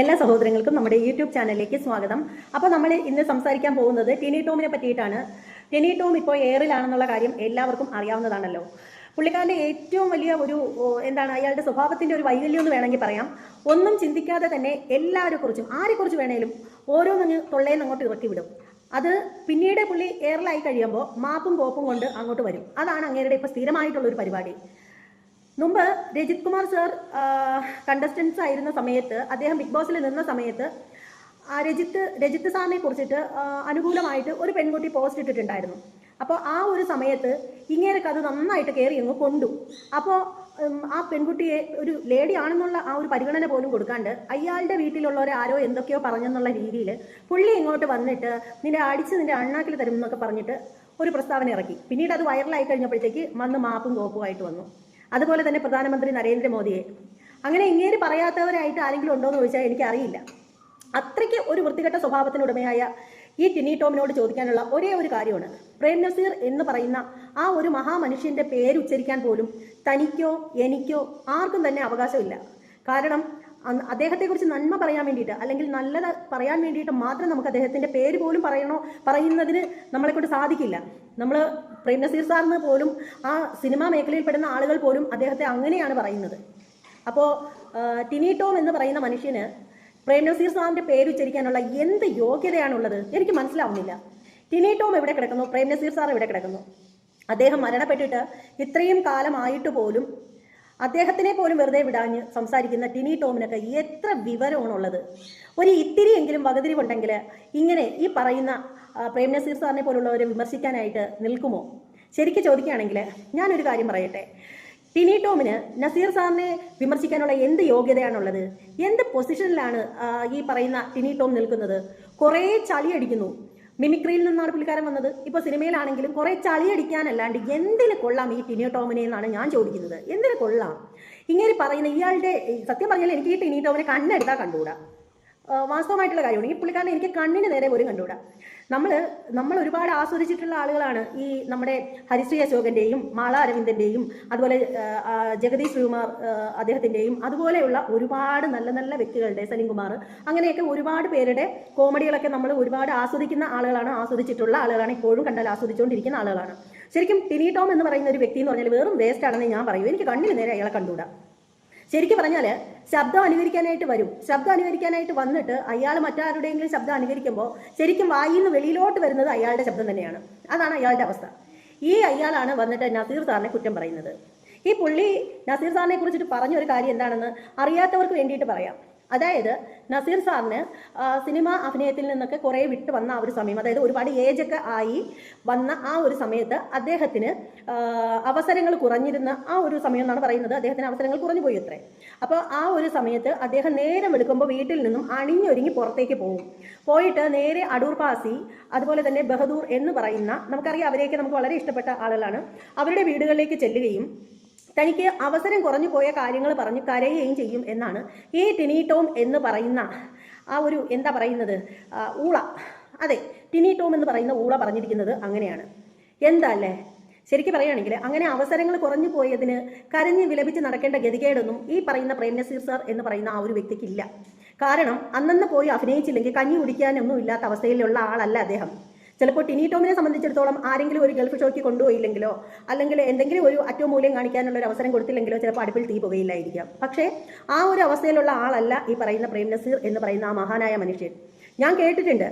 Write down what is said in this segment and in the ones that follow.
എല്ലാ സഹോദരങ്ങൾക്കും നമ്മുടെ യൂട്യൂബ് ചാനലിലേക്ക് സ്വാഗതം. അപ്പോൾ നമ്മൾ ഇന്ന് സംസാരിക്കാൻ പോകുന്നത് ടെനി ടോമിനെ പറ്റിയിട്ടാണ്. ടെനി ടോം ഇപ്പോൾ എയറിലാണെന്നുള്ള കാര്യം എല്ലാവർക്കും അറിയാവുന്നതാണല്ലോ. പുള്ളിക്കാരന്റെ ഏറ്റവും വലിയ ഒരു എന്താണ് അയാളുടെ സ്വഭാവത്തിന്റെ ഒരു വൈകല്യം എന്ന് വേണമെങ്കിൽ പറയാം. ഒന്നും ചിന്തിക്കാതെ തന്നെ എല്ലാവരെ കുറിച്ചും ആരെക്കുറിച്ച് വേണേലും ഓരോന്നങ്ങ് തൊള്ളയിൽ അങ്ങോട്ട് ഇറക്കി വിടും. അത് പിന്നീട് പുള്ളി എയറിലായി കഴിയുമ്പോൾ മാപ്പും കോപ്പും കൊണ്ട് അങ്ങോട്ട് വരും. അതാണ് അങ്ങേരുടെ ഇപ്പോൾ സ്ഥിരമായിട്ടുള്ള ഒരു പരിപാടി. മുമ്പ് രജിത് കുമാർ സർ കണ്ടസ്റ്റൻസ് ആയിരുന്ന സമയത്ത് അദ്ദേഹം ബിഗ് ബോസിൽ നിന്ന സമയത്ത് ആ രജിത്ത് രജിത്ത് സാറിനെ കുറിച്ചിട്ട് അനുകൂലമായിട്ട് ഒരു പെൺകുട്ടി പോസ്റ്റ് ഇട്ടിട്ടുണ്ടായിരുന്നു. അപ്പോൾ ആ ഒരു സമയത്ത് ഇങ്ങേരൊക്കെ അത് നന്നായിട്ട് കയറി അങ്ങ് കൊണ്ടു. അപ്പോൾ ആ പെൺകുട്ടിയെ ഒരു ലേഡി ആണെന്നുള്ള ആ ഒരു പരിഗണന പോലും കൊടുക്കാണ്ട് അയാളുടെ വീട്ടിലുള്ളവർ ആരോ എന്തൊക്കെയോ പറഞ്ഞെന്നുള്ള രീതിയിൽ പുള്ളി ഇങ്ങോട്ട് വന്നിട്ട് നിന്റെ അടിച്ച് നിന്റെ അണ്ണാക്കിൽ തരും എന്നൊക്കെ പറഞ്ഞിട്ട് ഒരു പ്രസ്താവന ഇറക്കി. പിന്നീട് അത് വൈറലായി കഴിഞ്ഞപ്പോഴത്തേക്ക് വന്ന് മാപ്പും കോപ്പുമായിട്ട് വന്നു. അതുപോലെ തന്നെ പ്രധാനമന്ത്രി നരേന്ദ്രമോദിയെ. അങ്ങനെ ഇങ്ങേര് പറയാത്തവരായിട്ട് ആരെങ്കിലും ഉണ്ടോ എന്ന് ചോദിച്ചാൽ എനിക്കറിയില്ല. അത്രയ്ക്ക് ഒരു വൃത്തികെട്ട സ്വഭാവത്തിനുടമയായ ഈ ടിനി ടോമിനോട് ചോദിക്കാനുള്ള ഒരേ ഒരു കാര്യമാണ്. പ്രേം നസീർ എന്ന് പറയുന്ന ആ ഒരു മഹാമനുഷ്യന്റെ പേര് ഉച്ചരിക്കാൻ പോലും തനിക്കോ എനിക്കോ ആർക്കും തന്നെ അവകാശമില്ല. കാരണം അദ്ദേഹത്തെക്കുറിച്ച് നന്മ പറയാൻ വേണ്ടിയിട്ട് അല്ലെങ്കിൽ നല്ലത് പറയാൻ വേണ്ടിയിട്ട് മാത്രം നമുക്ക് അദ്ദേഹത്തിന്റെ പേര് പോലും പറയണോ പറയുന്നതിന് നമ്മളെ കൊണ്ട് സാധിക്കില്ല. നമ്മൾ പ്രേം നസീർ സാറിന് പോലും ആ സിനിമാ മേഖലയിൽ പെടുന്ന ആളുകൾ പോലും അദ്ദേഹത്തെ അങ്ങനെയാണ് പറയുന്നത്. അപ്പോൾ ടിനി ടോം എന്ന് പറയുന്ന മനുഷ്യന് പ്രേം നസീർ സാറിന്റെ പേര് ഉച്ചരിക്കാനുള്ള എന്ത് യോഗ്യതയാണുള്ളത് എനിക്ക് മനസ്സിലാവുന്നില്ല. ടിനി ടോം എവിടെ കിടക്കുന്നു? പ്രേം നസീർ സാർ എവിടെ കിടക്കുന്നു? അദ്ദേഹം മരണപ്പെട്ടിട്ട് ഇത്രയും കാലമായിട്ട് പോലും അദ്ദേഹത്തിനെ പോലും വെറുതെ വിടാഞ്ഞ് സംസാരിക്കുന്ന ടിനി ടോമിനൊക്കെ എത്ര വിവരമാണുള്ളത്. ഒരു ഇത്തിരിയെങ്കിലും വകതിരിവുണ്ടെങ്കിൽ ഇങ്ങനെ ഈ പറയുന്ന പ്രേം നസീർ സാറിനെ പോലുള്ളവരെ വിമർശിക്കാനായിട്ട് നിൽക്കുമോ? ശരിക്ക് ചോദിക്കുകയാണെങ്കിൽ ഞാനൊരു കാര്യം പറയട്ടെ. ടിനി ടോമിന് നസീർ സാറിനെ വിമർശിക്കാനുള്ള എന്ത് യോഗ്യതയാണുള്ളത്? എന്ത് പൊസിഷനിലാണ് ഈ പറയുന്ന ടിനി ടോം നിൽക്കുന്നത്? കുറേ ചളിയടിക്കുന്നു. മിമിക്രിയിൽ നിന്നാണ് പുള്ളിക്കാരൻ വന്നത്. ഇപ്പൊ സിനിമയിലാണെങ്കിലും കുറെ ചളിയടിക്കാനല്ലാണ്ട് എന്തിന് കൊള്ളാം ഈ ടിനി ടോമിനെ എന്നാണ് ഞാൻ ചോദിക്കുന്നത്. എന്തിന് കൊള്ളാം? ഇങ്ങനെ പറയുന്ന ഇയാളുടെ സത്യം പറഞ്ഞാൽ എനിക്ക് ഈ ടിനി ടോമിനെ കണ്ണെടുത്താൽ കണ്ടുകൂടാ. വാസ്തവമായിട്ടുള്ള കാര്യമാണ്. ഈ പുള്ളിക്കാരനെ എനിക്ക് കണ്ണിന് നേരെ പോലും കണ്ടുകൂടാ. നമ്മൾ നമ്മൾ ഒരുപാട് ആസ്വദിച്ചിട്ടുള്ള ആളുകളാണ് ഈ നമ്മുടെ ഹരിശ്രീ അശോകന്റെയും മാള അരവിന്ദന്റെയും അതുപോലെ ജഗദീഷ് ശ്രീകുമാർ അദ്ദേഹത്തിന്റെയും അതുപോലെയുള്ള ഒരുപാട് നല്ല നല്ല വ്യക്തികളുടെ സലിംകുമാർ അങ്ങനെയൊക്കെ ഒരുപാട് പേരുടെ കോമഡികളൊക്കെ നമ്മൾ ഒരുപാട് ആസ്വദിക്കുന്ന ആളുകളാണ് ആസ്വദിച്ചിട്ടുള്ള ആളുകളാണ് ഇപ്പോഴും കണ്ടാൽ ആസ്വദിച്ചുകൊണ്ടിരിക്കുന്ന ആളുകളാണ്. ശരിക്കും ടിനി ടോം എന്ന് പറയുന്ന ഒരു വ്യക്തി എന്ന് പറഞ്ഞാൽ വെറും വേസ്റ്റ് ആണെന്ന് ഞാൻ പറയൂ. എനിക്ക് കണ്ണിന് നേരെ അയാളെ കണ്ടുകൂടാ. ശരിക്കും പറഞ്ഞാൽ ശബ്ദം അനുകരിക്കാനായിട്ട് വരും. ശബ്ദം അനുകരിക്കാനായിട്ട് വന്നിട്ട് അയാൾ മറ്റാരുടെയെങ്കിലും ശബ്ദം അനുകരിക്കുമ്പോൾ ശരിക്കും വായിൽ നിന്ന് വെളിയിലോട്ട് വരുന്നത് അയാളുടെ ശബ്ദം തന്നെയാണ്. അതാണ് അയാളുടെ അവസ്ഥ. ഈ അയാളാണ് വന്നിട്ട് നസീർ സാറിനെ കുറ്റം പറയുന്നത്. ഈ പുള്ളി നസീർ സാറിനെ കുറിച്ചിട്ട് പറഞ്ഞ ഒരു കാര്യം എന്താണെന്ന് അറിയാത്തവർക്ക് വേണ്ടിയിട്ട് പറയാം. അതായത് നസീർ സാറിന് സിനിമ അഭിനയത്തിൽ നിന്നൊക്കെ കുറേ വിട്ട് വന്ന ആ ഒരു സമയം അതായത് ഒരുപാട് ഏജൊക്കെ ആയി വന്ന ആ ഒരു സമയത്ത് അദ്ദേഹത്തിന് അവസരങ്ങൾ കുറഞ്ഞിരുന്ന ആ ഒരു സമയം എന്നാണ് പറയുന്നത്. അദ്ദേഹത്തിന് അവസരങ്ങൾ കുറഞ്ഞു പോയി അത്രേ. അപ്പോൾ ആ ഒരു സമയത്ത് അദ്ദേഹം നേരം എടുക്കുമ്പോൾ വീട്ടിൽ നിന്നും അണിഞ്ഞൊരുങ്ങി പുറത്തേക്ക് പോകും. പോയിട്ട് നേരെ അടൂർ പാസി അതുപോലെ തന്നെ ബഹദൂർ എന്ന് പറയുന്ന നമുക്കറിയാം അവരെയൊക്കെ നമുക്ക് വളരെ ഇഷ്ടപ്പെട്ട ആളുകളാണ്. അവരുടെ വീടുകളിലേക്ക് ചെല്ലുകയും തനിക്ക് അവസരം കുറഞ്ഞു പോയ കാര്യങ്ങൾ പറഞ്ഞ് കരയുകയും ചെയ്യും എന്നാണ് ഈ ടിനീട്ടോം എന്ന് പറയുന്ന ആ ഒരു എന്താ പറയുന്നത്? ഊള. അതെ ടിനീട്ടോം എന്ന് പറയുന്ന ഊള പറഞ്ഞിരിക്കുന്നത് അങ്ങനെയാണ്. എന്താ അല്ലേ? ശരിക്കും പറയുകയാണെങ്കിൽ അങ്ങനെ അവസരങ്ങൾ കുറഞ്ഞു പോയതിന് കരഞ്ഞ് വിലപിച്ച് നടക്കേണ്ട ഗതികേടൊന്നും ഈ പറയുന്ന പ്രേംനസീർ സർ സാർ എന്ന് പറയുന്ന ആ ഒരു വ്യക്തിക്കില്ല. കാരണം അന്നന്ന് പോയി അഭിനയിച്ചില്ലെങ്കിൽ കഞ്ഞി കുടിക്കാനൊന്നും ഇല്ലാത്ത അവസ്ഥയിലുള്ള ആളല്ല അദ്ദേഹം. ചിലപ്പോൾ ടിനി ടോമിനെ സംബന്ധിച്ചിടത്തോളം ആരെങ്കിലും ഒരു ഗൾഫ് ഷോയ്ക്ക് കൊണ്ടുപോയില്ലെങ്കിലോ അല്ലെങ്കിൽ എന്തെങ്കിലും ഒരു അറ്റവും മൂല്യം കാണിക്കാനുള്ള ഒരു അവസരം കൊടുത്തില്ലെങ്കിലോ ചിലപ്പോൾ അടുപ്പിൽ തീ പുകയില്ലായിരിക്കാം. പക്ഷേ ആ ഒരു അവസ്ഥയിലുള്ള ആളല്ല ഈ പറയുന്ന പ്രേം നസീർ എന്ന് പറയുന്ന ആ മഹാനായ മനുഷ്യൻ. ഞാൻ കേട്ടിട്ടുണ്ട്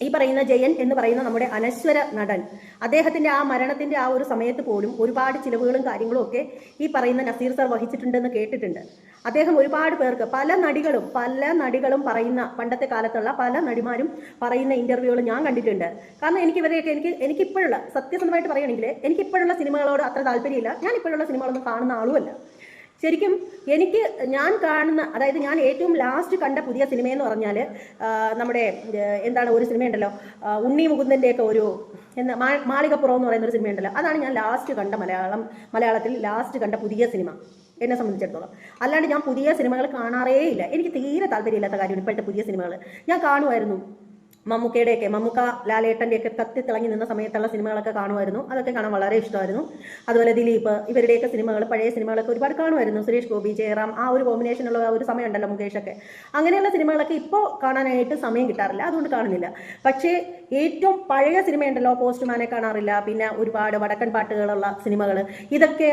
ഈ പറയുന്ന ജയൻ എന്ന് പറയുന്ന നമ്മുടെ അനശ്വര നടൻ. അദ്ദേഹത്തിന്റെ ആ മരണത്തിന്റെ ആ ഒരു സമയത്ത് പോലും ഒരുപാട് ചിലവുകളും കാര്യങ്ങളും ഒക്കെ ഈ പറയുന്ന നസീർ സർ വഹിച്ചിട്ടുണ്ടെന്ന് കേട്ടിട്ടുണ്ട്. അദ്ദേഹം ഒരുപാട് പേർക്ക് പല നടികളും പല നടികളും പറയുന്ന പണ്ടത്തെ കാലത്തുള്ള പല നടിമാരും പറയുന്ന ഇന്റർവ്യൂകൾ ഞാൻ കണ്ടിട്ടുണ്ട്. കാരണം എനിക്ക് ഇവരെയൊക്കെ എനിക്ക് എനിക്ക് ഇപ്പോഴുള്ള സത്യസന്ധമായിട്ട് പറയുകയാണെങ്കിൽ എനിക്കിപ്പോഴുള്ള സിനിമകളോട് അത്ര താല്പര്യമില്ല. ഞാൻ ഇപ്പോഴുള്ള സിനിമകളൊന്നും കാണുന്ന ആളുമല്ല. ശരിക്കും എനിക്ക് ഞാൻ കാണുന്ന അതായത് ഞാൻ ഏറ്റവും ലാസ്റ്റ് കണ്ട പുതിയ സിനിമയെന്ന് പറഞ്ഞാൽ നമ്മുടെ എന്താണ് ഒരു സിനിമയുണ്ടല്ലോ ഉണ്ണി മുകുന്ദന്റെയൊക്കെ ഒരു എന്താ മാ- മാളികപ്പുറം എന്ന് പറയുന്ന ഒരു സിനിമയുണ്ടല്ലോ. അതാണ് ഞാൻ ലാസ്റ്റ് കണ്ട മലയാളം മലയാളത്തിൽ ലാസ്റ്റ് കണ്ട പുതിയ സിനിമ. എന്നെ സംബന്ധിച്ചിടത്തോളം. അല്ലാണ്ട് ഞാൻ പുതിയ സിനിമകൾ കാണാറേ ഇല്ല എനിക്ക് തീരെ താല്പര്യമില്ലാത്ത കാര്യമാണ് ഇപ്പോഴത്തെ പുതിയ സിനിമകൾ ഞാൻ കാണുമായിരുന്നു. മമ്മൂക്കയുടെയൊക്കെ മമ്മൂക്ക ലാലേട്ടന്റെയൊക്കെ കത്തി തിളങ്ങി നിന്ന സമയത്തുള്ള സിനിമകളൊക്കെ കാണുമായിരുന്നു. അതൊക്കെ കാണാൻ വളരെ ഇഷ്ടമായിരുന്നു. അതുപോലെ ദിലീപ് ഇവരുടെയൊക്കെ സിനിമകൾ പഴയ സിനിമകളൊക്കെ ഒരുപാട് കാണുമായിരുന്നു. സുരേഷ് ഗോപി ജയറാം ആ ഒരു കോമ്പിനേഷനുള്ള ആ ഒരു സമയമുണ്ടല്ലോ മുകേഷൊക്കെ. അങ്ങനെയുള്ള സിനിമകളൊക്കെ ഇപ്പോൾ കാണാനായിട്ട് സമയം കിട്ടാറില്ല. അതുകൊണ്ട് കാണുന്നില്ല. പക്ഷേ ഏറ്റവും പഴയ സിനിമയുണ്ടല്ലോ പോസ്റ്റ്മാനെ കാണാറില്ല. പിന്നെ ഒരുപാട് വടക്കൻ പാട്ടുകളുള്ള സിനിമകൾ ഇതൊക്കെ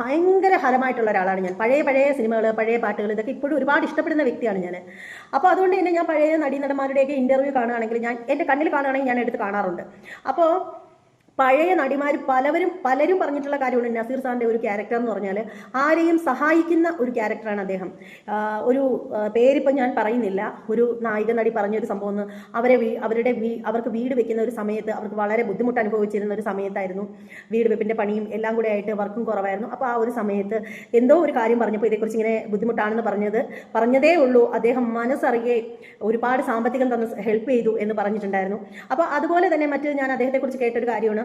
ഭയങ്കര ഹരമായിട്ടുള്ള ഒരാളാണ് ഞാൻ. പഴയ പഴയ സിനിമകൾ പഴയ പാട്ടുകൾ ഇതൊക്കെ ഇപ്പോഴും ഒരുപാട് ഇഷ്ടപ്പെടുന്ന വ്യക്തിയാണ് ഞാൻ അപ്പോൾ അതുകൊണ്ട് തന്നെ ഞാൻ പഴയ നടീനടന്മാരുടെയൊക്കെ ഇന്റർവ്യൂ കാണുകയാണെങ്കിൽ ഞാൻ എന്റെ കണ്ണിൽ കാണുകയാണെങ്കിൽ ഞാൻ എടുത്ത് കാണാറുണ്ട്. അപ്പോൾ പഴയ നടിമാർ പലവരും പലരും പറഞ്ഞിട്ടുള്ള കാര്യമുണ്ട്. നസീർ സാറിന്റെ ഒരു ക്യാരക്ടർ എന്ന് പറഞ്ഞാൽ ആരെയും സഹായിക്കുന്ന ഒരു ക്യാരക്ടറാണ് അദ്ദേഹം. ഒരു പേരിപ്പം ഞാൻ പറയുന്നില്ല. ഒരു നായിക നടി പറഞ്ഞൊരു സംഭവം ഒന്ന് അവരെ അവരുടെ അവർക്ക് വീട് വെക്കുന്ന ഒരു സമയത്ത് അവർക്ക് വളരെ ബുദ്ധിമുട്ട് അനുഭവിച്ചിരുന്ന ഒരു സമയത്തായിരുന്നു വീട് വെപ്പിന്റെ പണിയും എല്ലാം കൂടെ ആയിട്ട് വർക്കും കുറവായിരുന്നു. അപ്പോൾ ആ ഒരു സമയത്ത് എന്തോ ഒരു കാര്യം പറഞ്ഞപ്പോൾ ഇതേക്കുറിച്ച് ഇങ്ങനെ ബുദ്ധിമുട്ടാണെന്ന് പറഞ്ഞത് പറഞ്ഞതേ ഉള്ളൂ. അദ്ദേഹം മനസ്സറിയെ ഒരുപാട് സാമ്പത്തികം തന്ന് ഹെൽപ്പ് ചെയ്തു എന്ന് പറഞ്ഞിട്ടുണ്ടായിരുന്നു. അപ്പോൾ അതുപോലെ തന്നെ മറ്റ് ഞാൻ അദ്ദേഹത്തെക്കുറിച്ച് കേട്ടൊരു കാര്യമാണ്.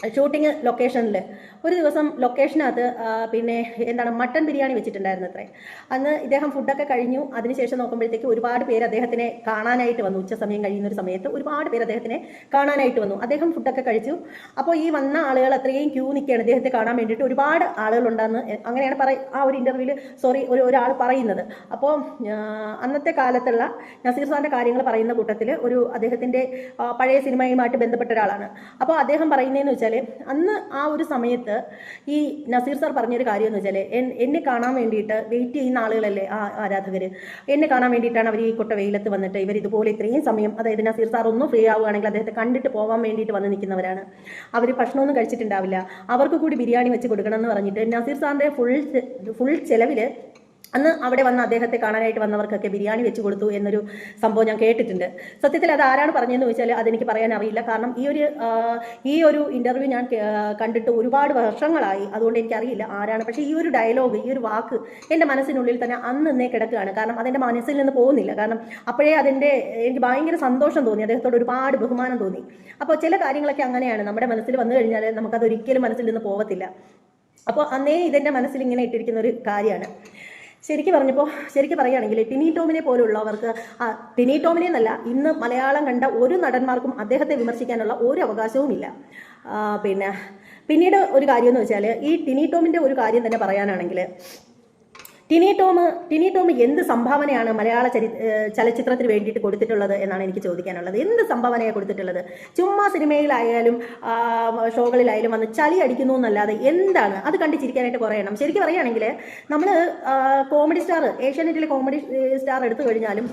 ഷൂട്ടിംഗ് ലൊക്കേഷനിൽ ഒരു ദിവസം ലൊക്കേഷനകത്ത് പിന്നെ എന്താണ് മട്ടൺ ബിരിയാണി വെച്ചിട്ടുണ്ടായിരുന്നു അത്രേ. അന്ന് ഇദ്ദേഹം ഫുഡൊക്കെ കഴിഞ്ഞു. അതിനുശേഷം നോക്കുമ്പോഴത്തേക്ക് ഒരുപാട് പേര് അദ്ദേഹത്തിനെ കാണാനായിട്ട് വന്നു. ഉച്ച സമയം കഴിയുന്ന ഒരു സമയത്ത് ഒരുപാട് പേര് അദ്ദേഹത്തിനെ കാണാനായിട്ട് വന്നു. അദ്ദേഹം ഫുഡൊക്കെ കഴിച്ചു. അപ്പോൾ ഈ വന്ന ആളുകൾ അത്രയും ക്യൂ നിൽക്കുകയാണ്. അദ്ദേഹത്തെ കാണാൻ വേണ്ടിയിട്ട് ഒരുപാട് ആളുകളുണ്ടെന്ന് അങ്ങനെയാണ് പറ ആ ഒരു ഇന്റർവ്യൂവിൽ സോറി ഒരു ഒരാൾ പറയുന്നത്. അപ്പോൾ അന്നത്തെ കാലത്തുള്ള നസീർ സാറിന്റെ കാര്യങ്ങൾ പറയുന്ന കൂട്ടത്തിൽ ഒരു അദ്ദേഹത്തിന്റെ പഴയ സിനിമയുമായിട്ട് ബന്ധപ്പെട്ട ഒരാളാണ്. അപ്പോൾ അദ്ദേഹം പറയുന്നതെന്ന് വെച്ചാൽ അന്ന് ആ ഒരു സമയത്ത് ഈ നസീർ സാർ പറഞ്ഞൊരു കാര്യം എന്ന് വെച്ചാൽ എന്നെ കാണാൻ വേണ്ടിയിട്ട് വെയിറ്റ് ചെയ്യുന്ന ആളുകളല്ലേ ആ ആരാധകർ എന്നെ കാണാൻ വേണ്ടിയിട്ടാണ് അവർ ഈ കൊട്ട വെയിലത്ത് വന്നിട്ട് ഇവർ ഇതുപോലെ ഇത്രയും സമയം അതായത് നസീർ സാർ ഒന്നും ഫ്രീ ആവുകയാണെങ്കിൽ അദ്ദേഹത്തെ കണ്ടിട്ട് പോകാൻ വേണ്ടിയിട്ട് വന്ന് നിൽക്കുന്നവരാണ്. അവർ ഭക്ഷണമൊന്നും കഴിച്ചിട്ടുണ്ടാവില്ല. അവർക്ക് കൂടി ബിരിയാണി വെച്ച് കൊടുക്കണം എന്ന് പറഞ്ഞിട്ട് നസീർ സാറിന്റെ ഫുൾ ഫുൾ ചെലവിൽ അന്ന് അവിടെ വന്ന അദ്ദേഹത്തെ കാണാനായിട്ട് വന്നവർക്കൊക്കെ ബിരിയാണി വെച്ച് കൊടുത്തു എന്നൊരു സംഭവം ഞാൻ കേട്ടിട്ടുണ്ട്. സത്യത്തിൽ അത് ആരാണ് പറഞ്ഞതെന്ന് ചോദിച്ചാൽ അതെനിക്ക് പറയാൻ അറിയില്ല. കാരണം ഈ ഒരു ഈ ഒരു ഇന്റർവ്യൂ ഞാൻ കണ്ടിട്ട് ഒരുപാട് വർഷങ്ങളായി. അതുകൊണ്ട് എനിക്കറിയില്ല ആരാണ്. പക്ഷേ ഈ ഒരു ഡയലോഗ് ഈ ഒരു വാക്ക് എന്റെ മനസ്സിനുള്ളിൽ തന്നെ അന്ന് ഇന്നേ കിടക്കുകയാണ്. കാരണം അതെന്റെ മനസ്സിൽ നിന്ന് പോകുന്നില്ല. കാരണം അപ്പോഴേ അതിന്റെ എനിക്ക് ഭയങ്കര സന്തോഷം തോന്നി. അദ്ദേഹത്തോട് ഒരുപാട് ബഹുമാനം തോന്നി. അപ്പോൾ ചില കാര്യങ്ങളൊക്കെ അങ്ങനെയാണ്. നമ്മുടെ മനസ്സിൽ വന്നു കഴിഞ്ഞാൽ നമുക്കത് ഒരിക്കലും മനസ്സിൽ നിന്ന് പോകത്തില്ല അപ്പോൾ അന്നേ ഇതെന്റെ മനസ്സിൽ ഇങ്ങനെ ഇട്ടിരിക്കുന്ന ഒരു കാര്യമാണ്. ശരിക്കും പറഞ്ഞപ്പോൾ ശരിക്കും പറയുകയാണെങ്കിൽ ടിനി ടോമിനെ പോലുള്ളവർക്ക് ടിനി ടോമിനെ എന്നല്ല ഇന്ന് മലയാളം കണ്ട ഒരു നടന്മാർക്കും അദ്ദേഹത്തെ വിമർശിക്കാനുള്ള ഒരു അവകാശവുമില്ല പിന്നെ പിന്നീട് ഒരു കാര്യം എന്ന് വെച്ചാൽ ഈ ടിനി ടോമിന്റെ ഒരു കാര്യം തന്നെ പറയാനാണെങ്കിൽ ടിനി ടോം ടിനി ടോം എന്ത് സംഭാവനയാണ് മലയാള ചരി ചലച്ചിത്രത്തിന് വേണ്ടിയിട്ട് കൊടുത്തിട്ടുള്ളത് എന്നാണ് എനിക്ക് ചോദിക്കാനുള്ളത്. എന്ത് സംഭാവനയാണ് കൊടുത്തിട്ടുള്ളത്? ചുമ്മാ സിനിമയിലായാലും ഷോകളിലായാലും വന്ന് ചളി അടിക്കുന്നു എന്നല്ലാതെ എന്താണ്? അത് കണ്ട് ചിരിക്കാനായിട്ട് കുറേ എണ്ണം. ശരിക്കും പറയുകയാണെങ്കിൽ നമ്മൾ കോമഡി സ്റ്റാർ ഏഷ്യാനെറ്റിലെ കോമഡി സ്റ്റാർ എടുത്തു കഴിഞ്ഞാലും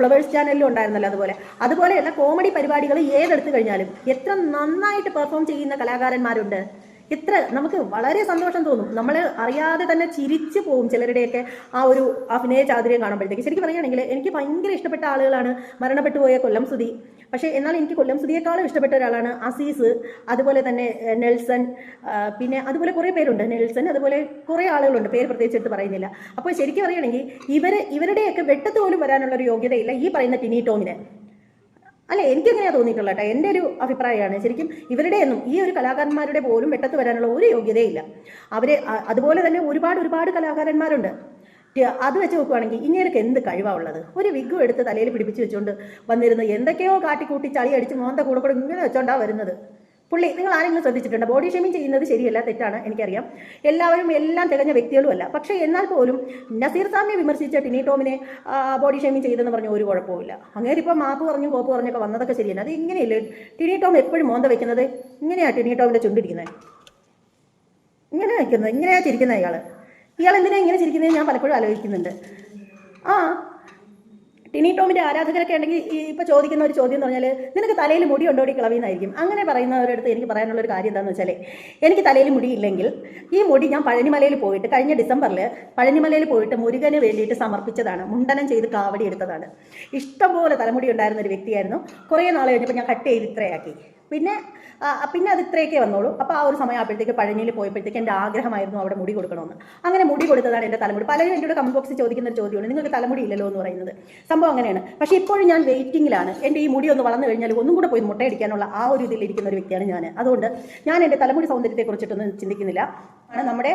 ഫ്ലവേഴ്സ് ചാനലിലും ഉണ്ടായിരുന്നല്ലോ അതുപോലെ. അതുപോലെയല്ല കോമഡി പരിപാടികൾ ഏതെടുത്തു കഴിഞ്ഞാലും എത്ര നന്നായിട്ട് പെർഫോം ചെയ്യുന്ന കലാകാരന്മാരുണ്ട്? ഇത്ര നമുക്ക് വളരെ സന്തോഷം തോന്നും. നമ്മൾ അറിയാതെ തന്നെ ചിരിച്ചു പോകും ചിലരുടെയൊക്കെ ആ ഒരു അഭിനയ ചാതുര്യം കാണുമ്പോഴത്തേക്ക്. ശരിക്കും പറയുകയാണെങ്കിൽ എനിക്ക് ഭയങ്കര ഇഷ്ടപ്പെട്ട ആളുകളാണ് മരണപ്പെട്ടു പോയ കൊല്ലം സുധി. പക്ഷേ എന്നാൽ എനിക്ക് കൊല്ലം സുധിയേക്കാളും ഇഷ്ടപ്പെട്ട ഒരാളാണ് അസീസ് അതുപോലെ തന്നെ നെൽസൺ പിന്നെ അതുപോലെ കുറേ പേരുണ്ട്. നെൽസൺ അതുപോലെ കുറേ ആളുകളുണ്ട്. പേര് പ്രത്യേകിച്ച് എടുത്ത് പറയുന്നില്ല. അപ്പോൾ ശരിക്കും പറയുകയാണെങ്കിൽ ഇവർ ഇവരുടെയൊക്കെ വെട്ടത്ത് പോലും വരാനുള്ള ഒരു യോഗ്യതയില്ല ഈ പറയുന്ന ടിനി ടോമിന്. അല്ല എനിക്കങ്ങനെയാ തോന്നിയിട്ടുള്ള കേട്ടോ. എന്റെ ഒരു അഭിപ്രായമാണ്. ശരിക്കും ഇവരുടെ ഒന്നും ഈ ഒരു കലാകാരന്മാരുടെ പോലും വെട്ടത്ത് വരാനുള്ള ഒരു യോഗ്യതയില്ല. അവരെ അതുപോലെ തന്നെ ഒരുപാട് ഒരുപാട് കലാകാരന്മാരുണ്ട്. അത് വെച്ച് നോക്കുവാണെങ്കിൽ ഇങ്ങനെയൊക്കെ എന്ത് കഴിവാ ഉള്ളത്? ഒരു വിഗും എടുത്ത് തലയിൽ പിടിപ്പിച്ച് വെച്ചുകൊണ്ട് വന്നിരുന്ന് എന്തൊക്കെയോ കാട്ടിക്കൂട്ടി ചളി അടിച്ച് മോന്ത കൂടെ കൂടെ ഇങ്ങനെ വെച്ചോണ്ടാ വരുന്നത്. പുള്ളി നിങ്ങൾ ആരെങ്കിലും ശ്രദ്ധിച്ചിട്ടുണ്ട്? ബോഡി ഷെയിമിങ് ചെയ്യുന്നത് ശരിയല്ല തെറ്റാണ് എനിക്കറിയാം. എല്ലാവരും എല്ലാം തികഞ്ഞ വ്യക്തികളുമല്ല. പക്ഷേ എന്നാൽ പോലും നസീർ സാമിനെ വിമർശിച്ച ടിനി ടോമിനെ ബോഡി ഷെയിമിങ് ചെയ്തെന്ന് പറഞ്ഞ ഒരു കുഴപ്പമില്ല അങ്ങനെ ഇപ്പോൾ മാപ്പ് പറഞ്ഞു കോപ്പ് പറഞ്ഞൊക്കെ വന്നതൊക്കെ ശരിയല്ല. അത് ഇങ്ങനെയല്ലേ? ടിനി ടോം എപ്പോഴും മോന്ത വെക്കുന്നത്? ഇങ്ങനെയാണ് ടിനി ടോമിന്റെ ചുണ്ടിരിക്കുന്നത് ഇങ്ങനെ വയ്ക്കുന്നത് ഇങ്ങനെയാണ് ചിരിക്കുന്നത് ഇയാൾ ഇയാൾ എന്തിനാ ഇങ്ങനെ ചിരിക്കുന്നത് ഞാൻ പലപ്പോഴും ആലോചിക്കുന്നുണ്ട്. ആ ടിനി ടോമിന്റെ ആരാധകരൊക്കെ ഉണ്ടെങ്കിൽ ഇപ്പൊ ചോദിക്കുന്ന ഒരു ചോദ്യം എന്ന് പറഞ്ഞാൽ നിനക്ക് തലയിൽ മുടി ഉണ്ടോടി കിളവിന്നായിരിക്കും? അങ്ങനെ പറയുന്നവരടുത്ത് എനിക്ക് പറയാനുള്ള ഒരു കാര്യം എന്താണെന്ന് വെച്ചാൽ എനിക്ക് തലയിൽ മുടിയില്ലെങ്കിൽ ഈ മുടി ഞാൻ പഴനിമലയിൽ പോയിട്ട് കഴിഞ്ഞ ഡിസംബറിൽ പഴനിമലയിൽ പോയിട്ട് മുരുകന് വേണ്ടിയിട്ട് സമർപ്പിച്ചതാണ്. മുണ്ടനം ചെയ്ത് കാവടി എടുത്തതാണ്. ഇഷ്ടംപോലെ തലമുടി ഉണ്ടായിരുന്ന ഒരു വ്യക്തിയായിരുന്നു. കുറേ നാൾ കഴിഞ്ഞപ്പോൾ ഞാൻ കട്ട് ചെയ്ത് ഇത്രയാക്കി. പിന്നെ പിന്നെ അത് ഇത്രയൊക്കെ വന്നോളൂ. അപ്പോൾ ആ ഒരു സമയം ആയപ്പോഴത്തേക്ക് പഴനിയിൽ പോയപ്പോഴത്തേക്ക് എന്റെ ആഗ്രഹമായിരുന്നു അവിടെ മുടി കൊടുക്കണമെന്ന്. അങ്ങനെ മുടി കൊടുത്തതാണ് എന്റെ തലമുടി. പലരും എന്നോട് കമന്റ് ബോക്സിൽ ചോദിക്കുന്ന ഒരു ചോദ്യമാണ് നിങ്ങൾക്ക് തലമുടി ഇല്ലല്ലോ എന്ന് പറയുന്നത്. സംഭവം അങ്ങനെയാണ്. പക്ഷേ ഇപ്പോഴും ഞാൻ വെയിറ്റിംഗിലാണ് എന്റെ ഈ മുടി ഒന്ന് വളർന്നു കഴിഞ്ഞാൽ ഒന്നും കൂടെ പോയി മുട്ടയടിക്കാനുള്ള ആ ഒരു ഇതിലിരിക്കുന്ന ഒരു വ്യക്തിയാണ് ഞാൻ അതുകൊണ്ട് ഞാൻ എന്റെ തലമുടി സൗന്ദര്യത്തെക്കുറിച്ചിട്ടൊന്നും ചിന്തിക്കുന്നില്ല. ആണ് നമ്മുടെ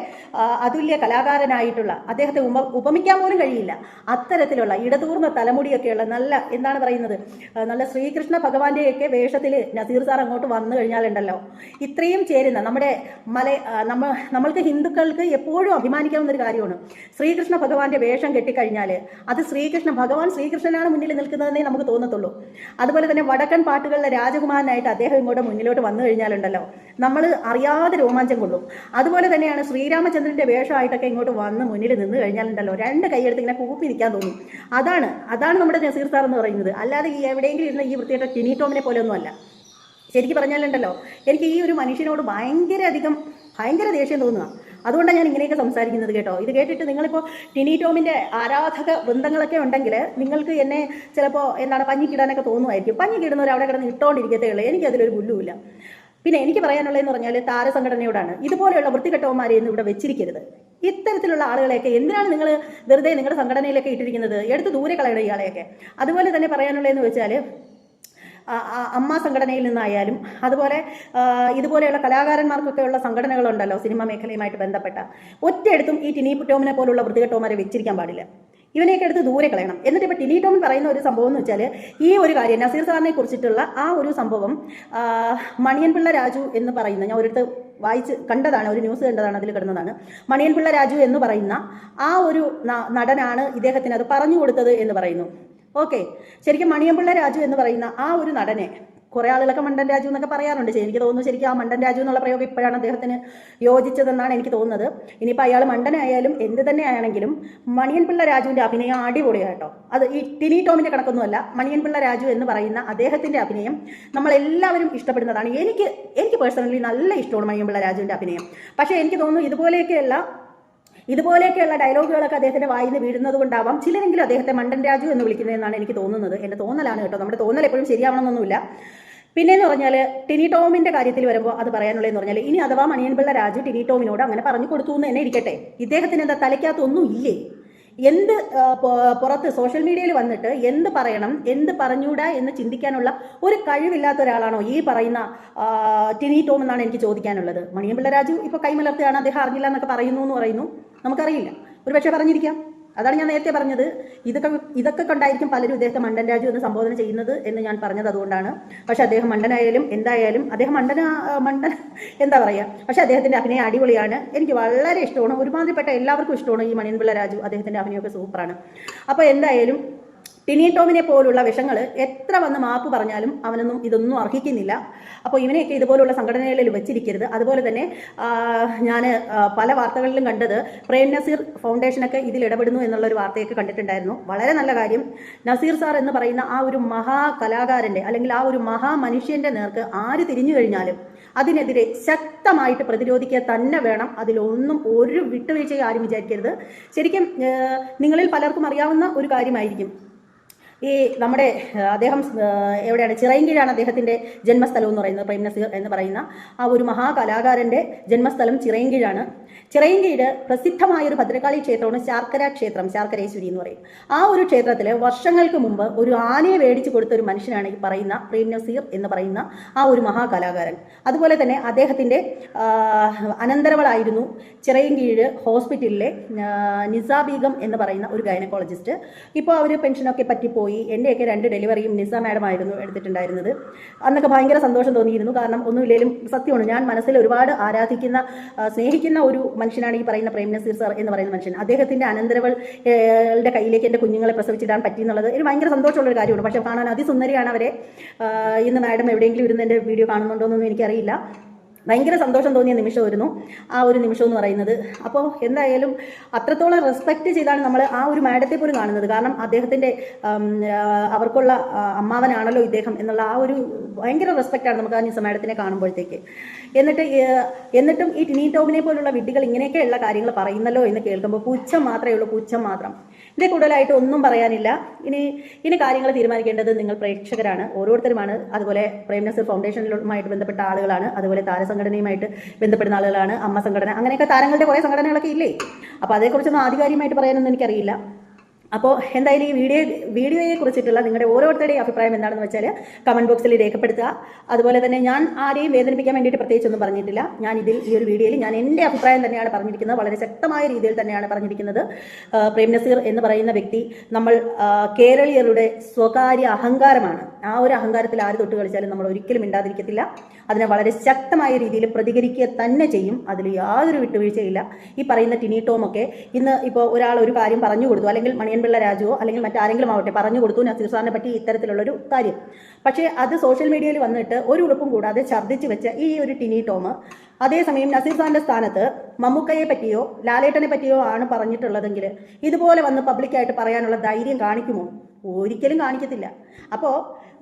അതുല്യ കലാകാരനായിട്ടുള്ള അദ്ദേഹത്തെ ഉപ ഉപമിക്കാൻ പോലും കഴിയില്ല. അത്തരത്തിലുള്ള ഇടതൂർന്ന തലമുടിയൊക്കെയുള്ള നല്ല എന്താണ് പറയുന്നത്? നല്ല ശ്രീകൃഷ്ണ ഭഗവാന്റെയൊക്കെ വേഷത്തിൽ നസീർ സാർ അങ്ങോട്ട് വന്നു കഴിഞ്ഞാലുണ്ടല്ലോ. ഇത്രയും ചേരുന്ന നമ്മുടെ മല നമ്മ നമ്മൾക്ക് ഹിന്ദുക്കൾക്ക് എപ്പോഴും അഭിമാനിക്കാവുന്ന ഒരു കാര്യമാണ്. ശ്രീകൃഷ്ണ ഭഗവാന്റെ വേഷം കെട്ടിക്കഴിഞ്ഞാൽ അത് ശ്രീകൃഷ്ണ ഭഗവാൻ ശ്രീകൃഷ്ണനാണ് മുന്നിൽ നിൽക്കുന്നതെന്നേ നമുക്ക് തോന്നത്തുള്ളൂ. അതുപോലെ തന്നെ വടക്കൻ പാട്ടുകളിലെ രാജകുമാരനായിട്ട് അദ്ദേഹം ഇങ്ങോട്ട് മുന്നിലോട്ട് വന്നു കഴിഞ്ഞാലുണ്ടല്ലോ. നമ്മൾ അറിയാതെ രോമാഞ്ചം കൊള്ളും. അതുപോലെ തന്നെയാണ് ശ്രീരാമചന്ദ്രന്റെ വേഷമായിട്ടൊക്കെ ഇങ്ങോട്ട് വന്ന് മുന്നിൽ നിന്ന് കഴിഞ്ഞാലുണ്ടല്ലോ രണ്ട് കൈയെടുത്ത് ഇങ്ങനെ കൂപ്പി നിൽക്കാൻ തോന്നും. അതാണ് അതാണ് നമ്മുടെ നസീർ സാർ എന്ന് പറയുന്നത്. അല്ലാതെ ഈ എവിടെയെങ്കിലും ഇരുന്ന ഈ വൃത്തിയായിട്ട് ടിനി ടോമിനെ പോലെ ഒന്നുമല്ല ശരിക്കും പറഞ്ഞാലുണ്ടല്ലോ എനിക്ക് ഈ ഒരു മനുഷ്യനോട് ഭയങ്കര അധികം ഭയങ്കര ദേഷ്യം തോന്നുക. അതുകൊണ്ടാണ് ഞാൻ ഇങ്ങനെയൊക്കെ സംസാരിക്കുന്നത് കേട്ടോ. ഇത് കേട്ടിട്ട് നിങ്ങളിപ്പോൾ ടിനി ടോമിന്റെ ആരാധക വൃന്ദങ്ങളൊക്കെ ഉണ്ടെങ്കിൽ നിങ്ങൾക്ക് എന്നെ ചിലപ്പോൾ എന്താണ് പഞ്ഞിക്കിടാനൊക്കെ തോന്നുമായിരിക്കും. പഞ്ഞിക്കിടുന്നവർ അവിടെ കിടന്ന് ഇട്ടുകൊണ്ടിരിക്കത്തേ ഉള്ളൂ. എനിക്കതിലൊരു പുല്ലുമില്ല. പിന്നെ എനിക്ക് പറയാനുള്ളതെന്ന് പറഞ്ഞാൽ താരസംഘടനയോടാണ്. ഇതുപോലെയുള്ള വൃത്തികെട്ടവന്മാരെ ഒന്നും ഇവിടെ വെച്ചിരിക്കരുത്. ഇത്തരത്തിലുള്ള ആളുകളെയൊക്കെ എന്തിനാണ് നിങ്ങൾ വെറുതെ നിങ്ങളുടെ സംഘടനയിലൊക്കെ ഇട്ടിരിക്കുന്നത്? എടുത്ത് ദൂരെ കളയണം ഇയാളെയൊക്കെ. അതുപോലെ തന്നെ പറയാനുള്ളതെന്ന് വെച്ചാൽ അമ്മ സംഘടനയിൽ നിന്നായാലും അതുപോലെ ഇതുപോലെയുള്ള കലാകാരന്മാർക്കൊക്കെ ഉള്ള സംഘടനകളുണ്ടല്ലോ സിനിമ മേഖലയുമായിട്ട് ബന്ധപ്പെട്ട. ഒറ്റയെടുത്തും ഈ ടിനി ടോമിനെ പോലുള്ള വൃത്തികെട്ടോമാരെ വെച്ചിരിക്കാൻ പാടില്ല. ഇവനെയൊക്കെ എടുത്ത് ദൂരെ കളയണം. എന്നിട്ട് ഇപ്പോൾ ടിലി ടോം പറയുന്ന ഒരു സംഭവം എന്ന് വെച്ചാൽ ഈ ഒരു കാര്യം നസീർ സാറിനെ കുറിച്ചിട്ടുള്ള ആ ഒരു സംഭവം മണിയൻപിള്ള രാജു എന്ന് പറയുന്ന ഞാൻ ഒരിടത്ത് വായിച്ച് കണ്ടതാണ് ഒരു ന്യൂസ് കണ്ടതാണ് അതിൽ കിടന്നതാണ്. മണിയൻപിള്ള രാജു എന്ന് പറയുന്ന ആ ഒരു നടനാണ് ഇദ്ദേഹത്തിന് അത് പറഞ്ഞു കൊടുത്തത് എന്ന് പറയുന്നു. ഓക്കെ. ശരിക്കും മണിയമ്പിള്ള രാജു എന്ന് പറയുന്ന ആ ഒരു നടനെ കുറേ ആളുകളൊക്കെ മണ്ടൻ രാജു എന്നൊക്കെ പറയാറുണ്ട്. എനിക്ക് തോന്നുന്നു ശരിക്കും ആ മണ്ടൻ രാജു എന്നുള്ള പ്രയോഗം ഇപ്പോഴാണ് അദ്ദേഹത്തിന് യോജിച്ചതെന്നാണ് എനിക്ക് തോന്നുന്നത്. ഇനിയിപ്പോൾ അയാൾ മണ്ടനായാലും എന്ത് തന്നെ ആണെങ്കിലും മണിയൻപിള്ള രാജുവിന്റെ അഭിനയം അടിപൊളിയാട്ടോ. അത് ഈ ടിനി ടോമിന്റെ കണക്കൊന്നുമല്ല മണിയൻപിള്ള രാജു എന്ന് പറയുന്ന അദ്ദേഹത്തിന്റെ അഭിനയം നമ്മളെല്ലാവരും ഇഷ്ടപ്പെടുന്നതാണ്. എനിക്ക് എനിക്ക് പേഴ്സണലി നല്ല ഇഷ്ടമാണ് മണിയൻ പിള്ള രാജുവിന്റെ അഭിനയം. പക്ഷേ എനിക്ക് തോന്നുന്നു ഇതുപോലെയൊക്കെയുള്ള ഇതുപോലെയൊക്കെയുള്ള ഡയലോഗുകളൊക്കെ അദ്ദേഹത്തിന്റെ നിന്ന് വീഴുന്നത് കൊണ്ടാവാം ചിലരെങ്കിലും അദ്ദേഹത്തെ മണ്ടൻ രാജു എന്ന് വിളിക്കുന്നതെന്നാണ് എനിക്ക് തോന്നുന്നത്. എന്റെ തോന്നലാണ് കേട്ടോ. നമ്മുടെ തോന്നൽ എപ്പോഴും ശരിയാവണമെന്നൊന്നുമില്ല. പിന്നെന്ന് പറഞ്ഞാൽ ടിനി ടോമിന്റെ കാര്യത്തിൽ വരുമ്പോൾ അത് പറയാനുള്ളതെന്ന് പറഞ്ഞാൽ ഇനി അഥവാ മണിയൻപിള്ള രാജു ടിനി ടോമിനോട് അങ്ങനെ പറഞ്ഞു കൊടുത്തു എന്ന് തന്നെ ഇരിക്കട്ടെ. ഇദ്ദേഹത്തിന് എന്താ തലയ്ക്കകത്തൊന്നും ഇല്ലേ? എന്ത് പുറത്ത് സോഷ്യൽ മീഡിയയിൽ വന്നിട്ട് എന്ത് പറയണം എന്ത് പറഞ്ഞൂടാ എന്ന് ചിന്തിക്കാനുള്ള ഒരു കഴിവില്ലാത്ത ഒരാളാണോ ഈ പറയുന്ന ടിനി ടോം എന്നാണ് എനിക്ക് ചോദിക്കാനുള്ളത്. മണിയൻപിള്ള രാജു ഇപ്പോൾ കൈമലർത്തുകയാണ് അദ്ദേഹം അറിഞ്ഞില്ല എന്നൊക്കെ പറയുന്നു എന്ന് പറയുന്നു. നമുക്കറിയില്ല. ഒരുപക്ഷെ പറഞ്ഞിരിക്കാം. അതാണ് ഞാൻ നേരത്തെ പറഞ്ഞത്. ഇതൊക്കെ ഇതൊക്കെ കണ്ടായിരിക്കും പലരും ഇദ്ദേഹത്തെ മണ്ടൻ രാജു എന്ന് സംബോധന ചെയ്യുന്നത് എന്ന് ഞാൻ പറഞ്ഞത് അതുകൊണ്ടാണ്. പക്ഷെ അദ്ദേഹം മണ്ടനായാലും എന്തായാലും അദ്ദേഹം മണ്ടന മണ്ടൻ എന്താ പറയുക പക്ഷെ അദ്ദേഹത്തിന്റെ അഭിനയം അടിപൊളിയാണ്. എനിക്ക് വളരെ ഇഷ്ടമാണ്. ഒരുമാതിരിപ്പെട്ട എല്ലാവർക്കും ഇഷ്ടമാണ് ഈ മണിയൻപിള്ള രാജു. അദ്ദേഹത്തിന്റെ അഭിനയമൊക്കെ സൂപ്പറാണ്. അപ്പോൾ എന്തായാലും ടിനി ടോമിനെ പോലുള്ള വിഷങ്ങൾ എത്ര വന്ന് മാപ്പ് പറഞ്ഞാലും അവനൊന്നും ഇതൊന്നും അർഹിക്കുന്നില്ല. അപ്പോൾ ഇവനെയൊക്കെ ഇതുപോലുള്ള സംഘടനകളിൽ വെച്ചിരിക്കരുത്. അതുപോലെ തന്നെ ഞാൻ പല വാർത്തകളിലും കണ്ടത് പ്രേം നസീർ ഫൗണ്ടേഷനൊക്കെ ഇതിൽ ഇടപെടുന്നു എന്നുള്ള ഒരു വാർത്തയൊക്കെ കണ്ടിട്ടുണ്ടായിരുന്നു. വളരെ നല്ല കാര്യം. നസീർ സാർ എന്ന് പറയുന്ന ആ ഒരു മഹാ കലാകാരന്റെ അല്ലെങ്കിൽ ആ ഒരു മഹാ മനുഷ്യന്റെ നേർക്ക് ആര് തിരിഞ്ഞു കഴിഞ്ഞാലും അതിനെതിരെ ശക്തമായിട്ട് പ്രതിരോധിക്കുക തന്നെ വേണം. അതിലൊന്നും ഒരു വിട്ടുവീഴ്ചയും ആരും വിചാരിക്കരുത്. ശരിക്കും നിങ്ങളിൽ പലർക്കും അറിയാവുന്ന ഒരു കാര്യമായിരിക്കും. ഈ നമ്മുടെ അദ്ദേഹം എവിടെയാണ്? ചിറയൻകീഴാണ് അദ്ദേഹത്തിന്റെ ജന്മസ്ഥലം എന്ന് പറയുന്നത് പ്രേം നസീർ എന്ന് പറയുന്ന ആ ഒരു മഹാകലാകാരന്റെ ജന്മസ്ഥലം ചിറയൻകീഴാണ് ചിറയങ്കീട് പ്രസിദ്ധമായ ഒരു ഭദ്രകാളി ക്ഷേത്രമാണ് ശാർക്കര ക്ഷേത്രം ശാർക്കരേശ്വരി എന്ന് പറയും. ആ ഒരു ക്ഷേത്രത്തിൽ വർഷങ്ങൾക്ക് മുമ്പ് ഒരു ആനയെ മേടിച്ചു കൊടുത്ത ഒരു മനുഷ്യനാണ് ഈ പറയുന്ന പ്രേം നസീർ എന്ന് പറയുന്ന ആ ഒരു മഹാകലാകാരൻ. അതുപോലെ തന്നെ അദ്ദേഹത്തിന്റെ അനന്തരവളായിരുന്നു ചിറയിൻകീഴ് ഹോസ്പിറ്റലിലെ നിസാബീഗം എന്ന് പറയുന്ന ഒരു ഗൈനക്കോളജിസ്റ്റ്. ഇപ്പോൾ അവർ പെൻഷനൊക്കെ പറ്റിപ്പോയി. എന്റെയൊക്കെ രണ്ട് ഡെലിവറിയും നിസ മാഡം ആയിരുന്നു എടുത്തിട്ടുണ്ടായിരുന്നത്. അന്നൊക്കെ ഭയങ്കര സന്തോഷം തോന്നിയിരുന്നു. കാരണം ഒന്നുമില്ലെങ്കിലും സത്യമാണ് ഞാൻ മനസ്സിൽ ഒരുപാട് ആരാധിക്കുന്ന സ്നേഹിക്കുന്ന ഒരു മനുഷ്യനാണ് ഈ പറയുന്ന പ്രേം നസീർ സാർ എന്ന് പറയുന്ന മനുഷ്യൻ. അദ്ദേഹത്തിന്റെ അനന്തരവളുടെ കയ്യിലേക്ക് എന്റെ കുഞ്ഞുങ്ങളെ പ്രസവിച്ചിടാൻ പറ്റി എന്നുള്ളത് ഒരു ഭയങ്കര സന്തോഷമുള്ള ഒരു കാര്യമാണ്. പക്ഷേ കാണാൻ അതിസുന്ദരിയാണ് അവരെ. ഇന്ന് മാഡം എവിടെയെങ്കിലും ഇരുന്ന് എന്റെ വീഡിയോ കാണുന്നുണ്ടോ എന്നൊന്നും എനിക്കറിയില്ല. ഭയങ്കര സന്തോഷം തോന്നിയ നിമിഷമായിരുന്നു ആ ഒരു നിമിഷം എന്ന് പറയുന്നത്. അപ്പോൾ എന്തായാലും അത്രത്തോളം റെസ്പെക്ട് ചെയ്താണ് നമ്മൾ ആ ഒരു മാഡത്തെ പോലും കാണുന്നത്. കാരണം അദ്ദേഹത്തിന്റെ അവർക്കുള്ള അമ്മാവനാണല്ലോ ഇദ്ദേഹം എന്നുള്ള ആ ഒരു ഭയങ്കര റെസ്പെക്റ്റാണ് നമുക്ക് ആ നിസ മാഡത്തിനെ കാണുമ്പോഴത്തേക്ക്. എന്നിട്ട് എന്നിട്ടും ഈ ടിനി ടോമിനെ പോലുള്ള വിഡ്ഢികൾ ഇങ്ങനെയൊക്കെയുള്ള കാര്യങ്ങൾ പറയുന്നല്ലോ എന്ന് കേൾക്കുമ്പോൾ പുച്ഛം മാത്രമേ ഉള്ളൂ പുച്ഛം മാത്രം. ഇതിൽ കൂടുതലായിട്ട് ഒന്നും പറയാനില്ല. ഇനി ഇനി കാര്യങ്ങൾ തീരുമാനിക്കേണ്ടത് നിങ്ങൾ പ്രേക്ഷകരാണ്. ഓരോരുത്തരുമാണ്. അതുപോലെ പ്രേം നസീർ ഫൗണ്ടേഷനുമായിട്ട് ബന്ധപ്പെട്ട ആളുകളാണ്. അതുപോലെ താരസംഘടനയുമായിട്ട് ബന്ധപ്പെടുന്ന ആളുകളാണ്. അമ്മ സംഘടന. അങ്ങനെയൊക്കെ താരങ്ങളുടെ കുറേ സംഘടനകളൊക്കെ ഇല്ലേ? അപ്പോൾ അതേക്കുറിച്ചൊന്നും ആധികാരികമായിട്ട് പറയാനൊന്നും എനിക്കറിയില്ല. അപ്പോൾ എന്തായാലും ഈ വീഡിയോ വീഡിയോയെ കുറിച്ചിട്ടുള്ള നിങ്ങളുടെ ഓരോരുത്തരുടെയും അഭിപ്രായം എന്താണെന്ന് വെച്ചാൽ കമന്റ് ബോക്സിൽ രേഖപ്പെടുത്തുക. അതുപോലെ തന്നെ ഞാൻ ആരെയും വേദനിപ്പിക്കാൻ വേണ്ടിയിട്ട് പ്രത്യേകിച്ചൊന്നും പറഞ്ഞിട്ടില്ല. ഞാൻ ഇതിൽ ഈ ഒരു വീഡിയോയിൽ ഞാൻ എന്റെ അഭിപ്രായം തന്നെയാണ് പറഞ്ഞിരിക്കുന്നത്. വളരെ ശക്തമായ രീതിയിൽ തന്നെയാണ് പറഞ്ഞിരിക്കുന്നത്. പ്രേം നസീർ എന്ന് പറയുന്ന വ്യക്തി നമ്മൾ കേരളീയരുടെ സ്വകാര്യ അഹങ്കാരമാണ്. ആ ഒരു അഹങ്കാരത്തിൽ ആര് തൊട്ട് കളിച്ചാലും നമ്മൾ ഒരിക്കലും ഇണ്ടാതിരിക്കത്തില്ല അതിനെ വളരെ ശക്തമായ രീതിയിൽ പ്രതികരിക്കുക തന്നെ ചെയ്യും. അതിൽ യാതൊരു വിട്ടുവീഴ്ചയില്ല. ഈ പറയുന്ന ടിനി ഇന്ന് ഇപ്പോൾ ഒരാൾ ഒരു കാര്യം പറഞ്ഞു കൊടുത്തു. അല്ലെങ്കിൽ മണിയൻപിള്ള രാജുവോ അല്ലെങ്കിൽ മറ്റാരെങ്കിലും ആവട്ടെ പറഞ്ഞു കൊടുത്തു നസീർ സാറിനെ പറ്റി ഇത്തരത്തിലുള്ളൊരു കാര്യം. പക്ഷേ അത് സോഷ്യൽ മീഡിയയിൽ വന്നിട്ട് ഒരു ഉളുപ്പും കൂടാതെ ഛർദ്ദിച്ച് വെച്ച ഈ ഒരു ടിനി ടോം അതേസമയം നസീർ സാറിന്റെ സ്ഥാനത്ത് മമ്മൂക്കയെ പറ്റിയോ ലാലേട്ടനെ പറ്റിയോ ആണ് പറഞ്ഞിട്ടുള്ളതെങ്കിൽ ഇതുപോലെ വന്ന് പബ്ലിക്കായിട്ട് പറയാനുള്ള ധൈര്യം കാണിക്കുമോ? ഒരിക്കലും കാണിക്കത്തില്ല. അപ്പോൾ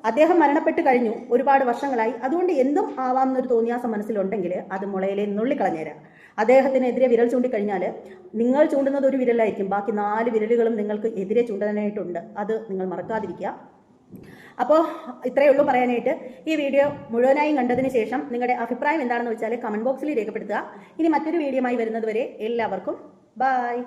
അദ്ദേഹം മരണപ്പെട്ട് കഴിഞ്ഞു ഒരുപാട് വർഷങ്ങളായി. അതുകൊണ്ട് എന്തും ആവാം എന്നൊരു തോന്നിയാസം മനസ്സിലുണ്ടെങ്കിൽ അത് മുളയിലെ നുള്ളിക്കളഞ്ഞേരാം. അദ്ദേഹത്തിനെതിരെ വിരൽ ചൂണ്ടിക്കഴിഞ്ഞാൽ നിങ്ങൾ ചൂണ്ടുന്നത് ഒരു വിരലായിരിക്കും. ബാക്കി നാല് വിരലുകളും നിങ്ങൾക്ക് എതിരെ ചൂണ്ടാനായിട്ടുണ്ട് അത് നിങ്ങൾ മറക്കാതിരിക്കുക. അപ്പോൾ ഇത്രയേ ഉള്ളൂ പറയാനായിട്ട്. ഈ വീഡിയോ മുഴുവനായും കണ്ടതിന് ശേഷം നിങ്ങളുടെ അഭിപ്രായം എന്താണെന്ന് വെച്ചാൽ കമന്റ് ബോക്സിൽ രേഖപ്പെടുത്തുക. ഇനി മറ്റൊരു വീഡിയോ വരുന്നത് വരെ എല്ലാവർക്കും ബായ്